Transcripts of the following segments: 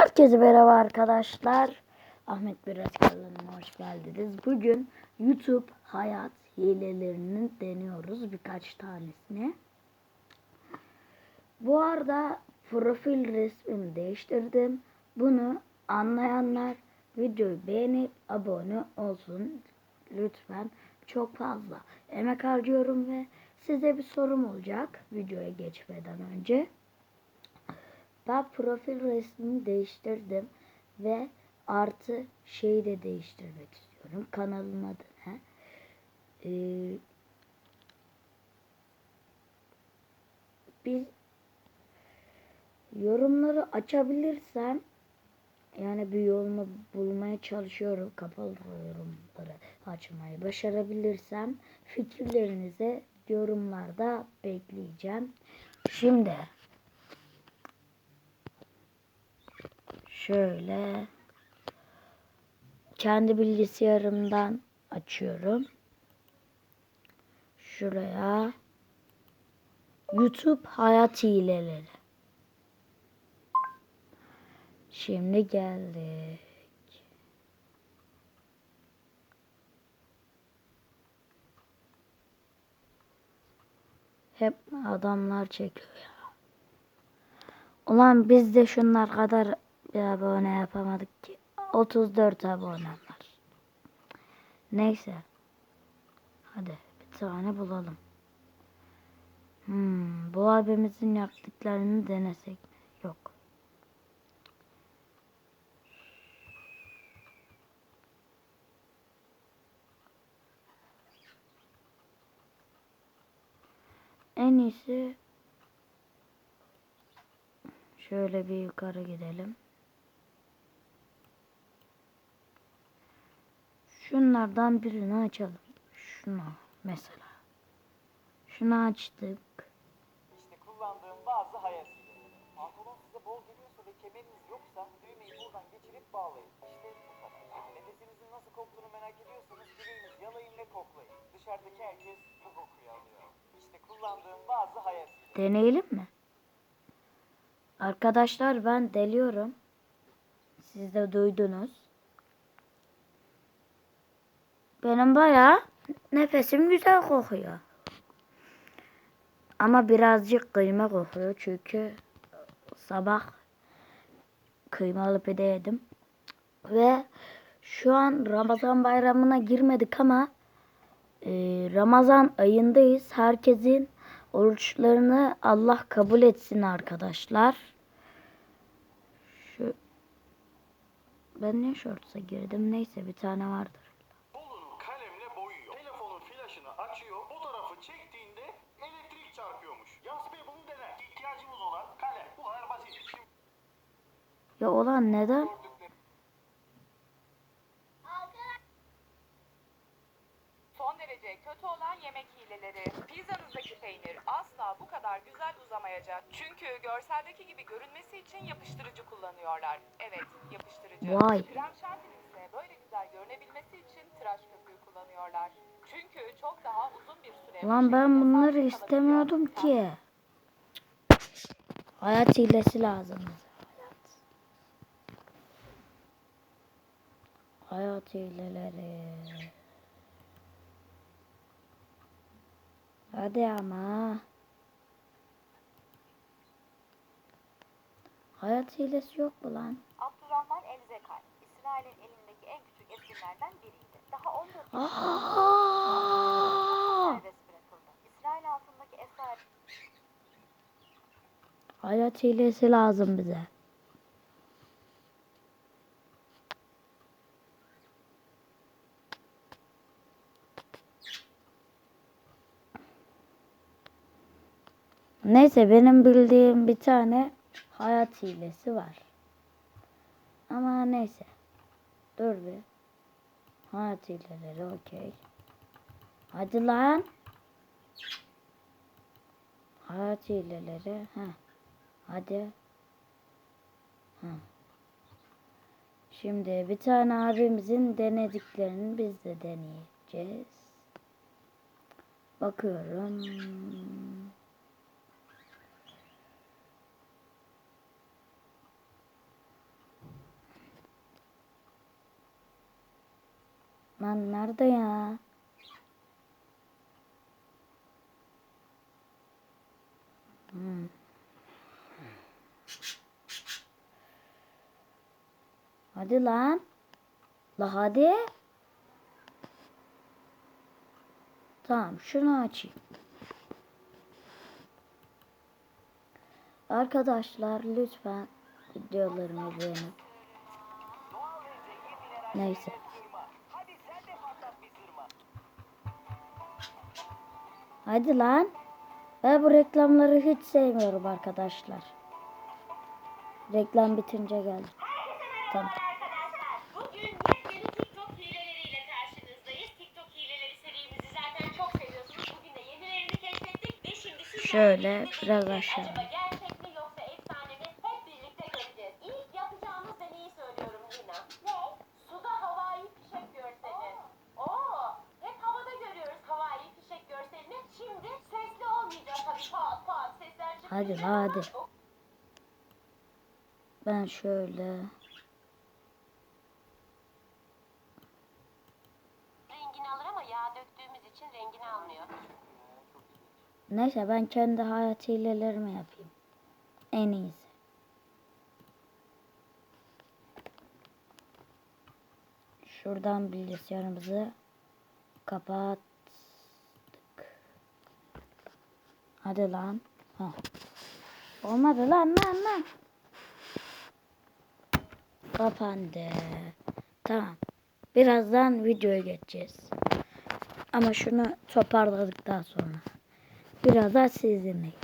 Herkese merhaba arkadaşlar. Ahmet Biraz kanalına hoş geldiniz. Bugün YouTube hayat hilelerini deniyoruz birkaç tanesini. Bu arada profil resmimi değiştirdim. Bunu anlayanlar videoyu beğenip abone olsun lütfen. Çok fazla emek harcıyorum ve size bir sorum olacak videoya geçmeden önce. Ben profil resmini değiştirdim ve artı şeyi de değiştirmek istiyorum. Kanalın adını. Ee, biz yorumları açabilirsem yani bir yolunu bulmaya çalışıyorum. Kapalı yorumları açmayı başarabilirsem fikirlerinizi yorumlarda bekleyeceğim. Şimdi şöyle kendi bilgisayarımdan açıyorum. Şuraya YouTube hayat hileleri. Şimdi geldik. Hep adamlar çekiyor ya. Ulan biz de şunlar kadar bir abone yapamadık ki. 34 abonem var. Neyse. Hadi bir tane bulalım. Hmm, bu abimizin yaptıklarını denesek? Yok. En iyisi şöyle bir yukarı gidelim. Şunlardan birini açalım. Şunu mesela. Şunu açtık. İşte kullandığım bazı hayat. Pantolon size bol geliyorsa ve kemeriniz yoksa düğmeyi buradan geçirip bağlayın. İşte bu kadar. Nefesinizin nasıl koktuğunu merak ediyorsanız biriniz yalayın ve koklayın. Dışarıdaki herkes bu kokuyu alıyor. İşte kullandığım bazı hayat. Deneyelim mi? Arkadaşlar ben deliyorum. Siz de duydunuz. Benim bayağı nefesim güzel kokuyor. Ama birazcık kıyma kokuyor çünkü sabah kıymalı pide yedim. Ve şu an Ramazan bayramına girmedik ama e, Ramazan ayındayız. Herkesin oruçlarını Allah kabul etsin arkadaşlar. Şu ben ne şortsa girdim neyse bir tane vardır. Ya olan neden? Son derece kötü olan yemek hileleri. Pizzanızdaki peynir asla bu kadar güzel uzamayacak. Çünkü görseldeki gibi görünmesi için yapıştırıcı kullanıyorlar. Evet, yapıştırıcı. Vay. Krem şantinin ise böyle güzel görünebilmesi için tıraş köpüğü kullanıyorlar. Çünkü çok daha uzun bir süre... Lan ben bunları istemiyordum ki. Hayat hilesi lazım bize. Hayat. Hileleri. Hadi ama. Hayat hilesi yok mu lan? Abdurrahman el-Zekal, İsrail'in elindeki en küçük esirlerden biriydi. Daha 14 yaşında bırakıldı. İsrail altındaki esir Hayat hilesi lazım bize. Neyse benim bildiğim bir tane hayat hilesi var. Ama neyse. Dur bir. Hayat hileleri okey. Hadi lan. Hayat hileleri. Ha. Hadi. Ha. Şimdi bir tane abimizin denediklerini biz de deneyeceğiz. Bakıyorum. Lan nerede ya? Hmm. Hadi lan. La hadi. Tamam şunu açayım. Arkadaşlar lütfen videolarımı beğenin. Neyse. Hadi lan. Ben bu reklamları hiç sevmiyorum arkadaşlar. Reklam bitince geldi. Tamam. Arkadaşlar bugün yepyeni Hadi. Ben şöyle Rengini alır ama yağ döktüğümüz için rengini almıyor. Neyse ben kendi hayat hilelerimi yapayım. En iyisi. Şuradan bilgisayarımızı kapattık. Hadi lan. Ha. Olmadı lan lan lan. Kapandı. Tamam. Birazdan videoya geçeceğiz. Ama şunu toparladıktan sonra. Biraz daha siz dinleyin.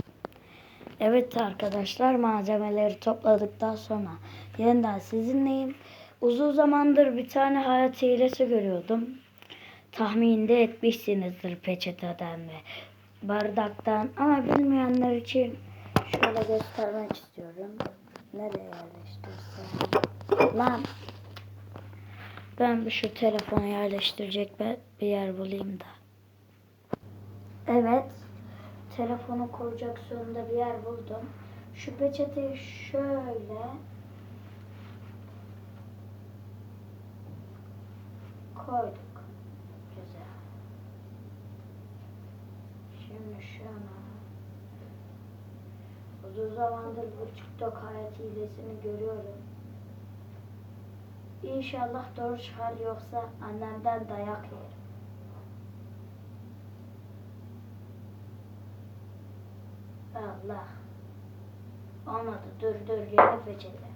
Evet arkadaşlar malzemeleri topladıktan sonra yeniden sizinleyim. Uzun zamandır bir tane hayat hilesi görüyordum. Tahminde etmişsinizdir peçeteden ve bardaktan ama bilmeyenler için şöyle göstermek istiyorum. Nereye yerleştirsem? Lan ben bir şu telefonu yerleştirecek bir- yer bulayım da. Evet. Telefonu koyacak sonunda bir yer buldum. Şu peçeteyi şöyle koyduk. Güzel. Şimdi şuna uzun zamandır bu TikTok hayat hilesini görüyorum. İnşallah doğru çıkar yoksa annemden dayak yerim. Allah. Olmadı. Dur dur yeni peçete.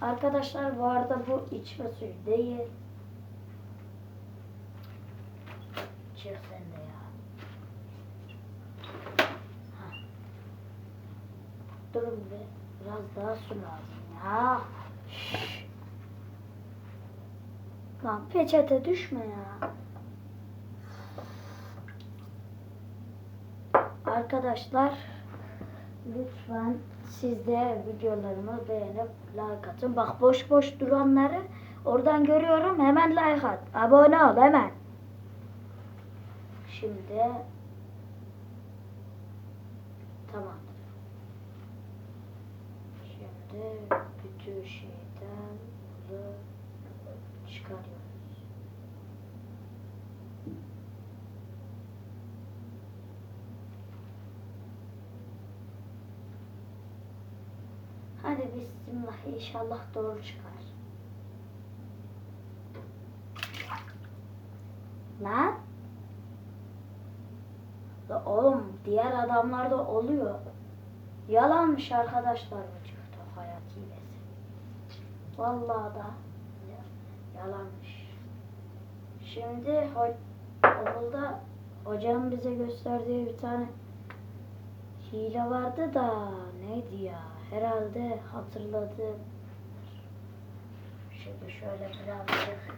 Arkadaşlar bu arada bu içme suyu değil. Çık sen de ya. Hah. Durun bir. Biraz daha su lazım ya. Şşş. Lan peçete düşme ya. Arkadaşlar lütfen siz de videolarımı beğenip like atın. Bak boş boş duranları oradan görüyorum. Hemen like at. Abone ol hemen. Şimdi tamamdır. Şimdi bütün şeyden bunu çıkarıyoruz. Hadi bismillah inşallah doğru çıkar. Lan? La oğlum diğer adamlarda oluyor. Yalanmış arkadaşlar bu. Vallahi da ya- yalanmış. Şimdi ho- okulda hocam bize gösterdiği bir tane hile vardı da neydi ya? Herhalde hatırladım. Şimdi şöyle birazcık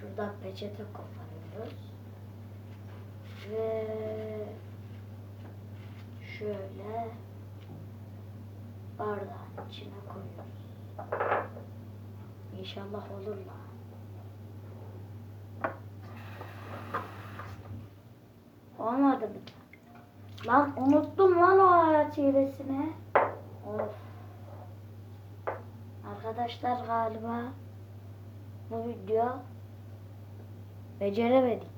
şuradan peçete koparıyoruz. Ve şöyle bardağın içine koyuyoruz. İnşallah olur lan. Olmadı mı? Lan unuttum lan o hayat hilesini. Of. Arkadaşlar galiba bu video beceremedik.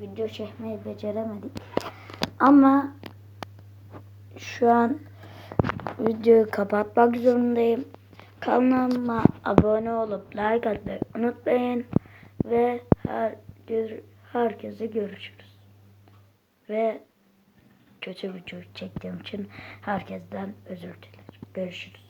Video çekmeyi beceremedik. Ama şu an videoyu kapatmak zorundayım. Kanalıma abone olup like atmayı unutmayın. Ve her, gör- herkese görüşürüz. Ve kötü video çektiğim için herkesten özür dilerim. Görüşürüz.